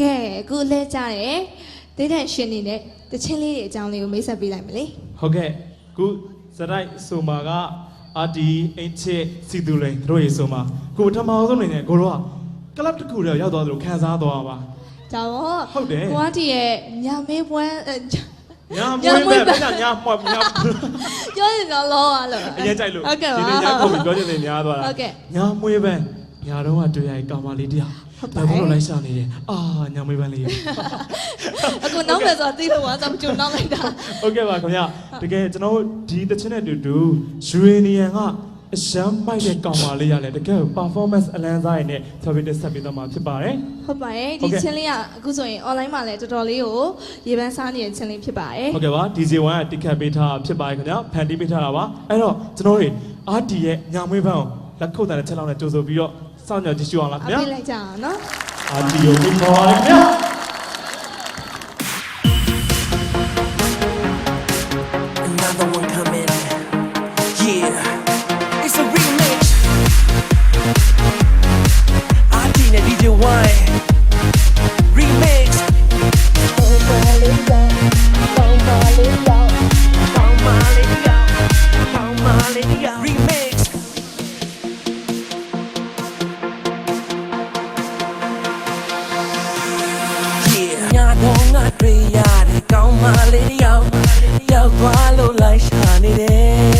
ကဲအခုလဲကြတယ်ဒေးတန်ရှင်နေတဲ့တချင်းလေးတွေအကြောင်းလေးကိုမိတ်ဆက်ပေးလိုက်မလေဟုတ်ကဲ့ခုစရိုက်ဆိုမာကအာဒီအင်ချစ်စီတူလိန်တို့ရေဆိုမာကိုပထမအောင်ဆုံးနေနဲ့ကိုတော့ကလပ်တစ်ခုတည်းရောက်သွားသလိုခံစားသွားပါဒါတော့ဟုတ်တယ်ကိုကတီရဲ့ညာမေးပွဲအဲညာမွေးပဲပြန်ညာမှောက်ညာပြောရင်တော့လောရလို့အရင်ကြိုက်လို့ဟုတ်ကဲ့ပါဒီနေ့ညာကိုပြောချင်တယ်များသွားတာဟုတ်ကဲ့ညာမွေးပဲညာတော့ကတွေ့ရတဲ့ကောင်မလေးတယောက် ဟုတ်ပါဒါရဲ့ဘုလို့လိုက်ရှာနေတယ်အာညာမွေးပန်းလေးရအခုနောက်မယ်ဆိုတော့သိလို့ဝါတော့ကြုံနောက်လိုက်တာဟုတ်ကဲ့ပါခင်ဗျတကယ်ကျွန်တော်တို့ဒီတချင်းနဲ့တူတူယူရေနီယန်ကအရှမ်းမိုက်တဲ့ကောင်မလေးရတယ်တကယ် performance အလန်းစားရည်နဲ့ဆော်ဗီတက်ဆက်ပေးတော့မှာဖြစ်ပါတယ်ဟုတ်ပါရဲ့ဟုတ်ဒီကဲ့ချင်းလေးကအခုဆိုရင် online မှာလည်းတော်တော်လေးကိုရေပန်းစားနေတဲ့ချင်းလေးဖြစ်ပါရဲ့ဟုတ်ကဲ့ပါ DJ1 ကတိခတ်ပေးထားတာဖြစ်ပါတယ်ခင်ဗျာဖန်တီးပေးထားတာပါအဲ့တော့ကျွန်တော်တို့အာတီရဲ့ညာမွေးပန်းကိုလက်ခုပ်တဲ့ချက်လောက်နဲ့ကြိုဆိုပြီးတော့ စောင့်မျှော်ကြည့်ရှုအောင်လားအခင်ဗျာပေးလိုက်ကြအောင်နော်အာတီကိုပြီးခေါ်ပါရခင်ဗျာ တော့ငါတွေ့ရတဲ့ကောင်းမလေးတစ်ယောက်ရောက်သွားလို့လိုက်ရှာနေတယ်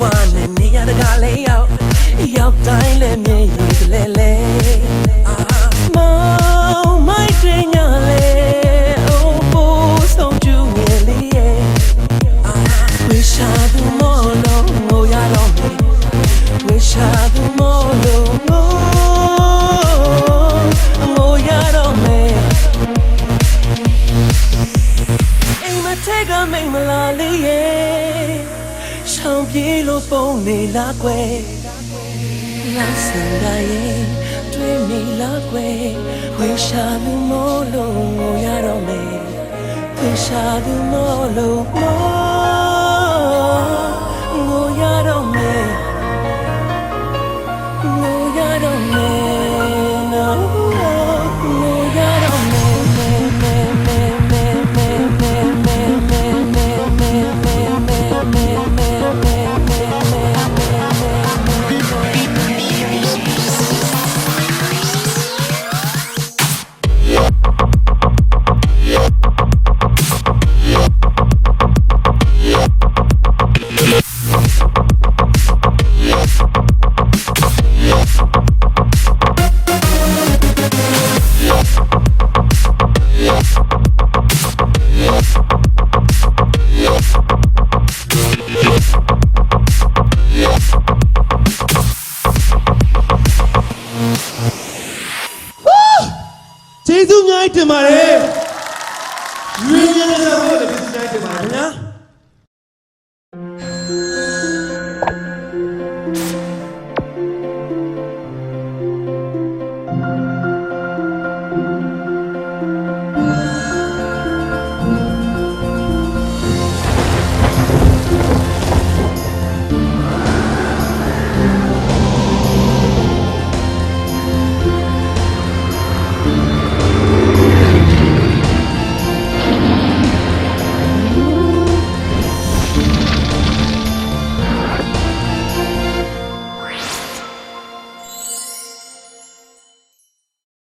ဝါနဲ့နေရတကလေးရောက်ရောက်တိုင်းလည်းမြင် ပြေးလို့ပုံနေလားကွယ်လာစင်လာရဲ့တွေ့မိလားကွယ်ဝေရှာသူမို့လို့ငိုရတော့မယ်ဝေရှာသူမို့လို့ ကျေးဇူးအများကြီးတင်ပါတယ်ရွေးရတဲ့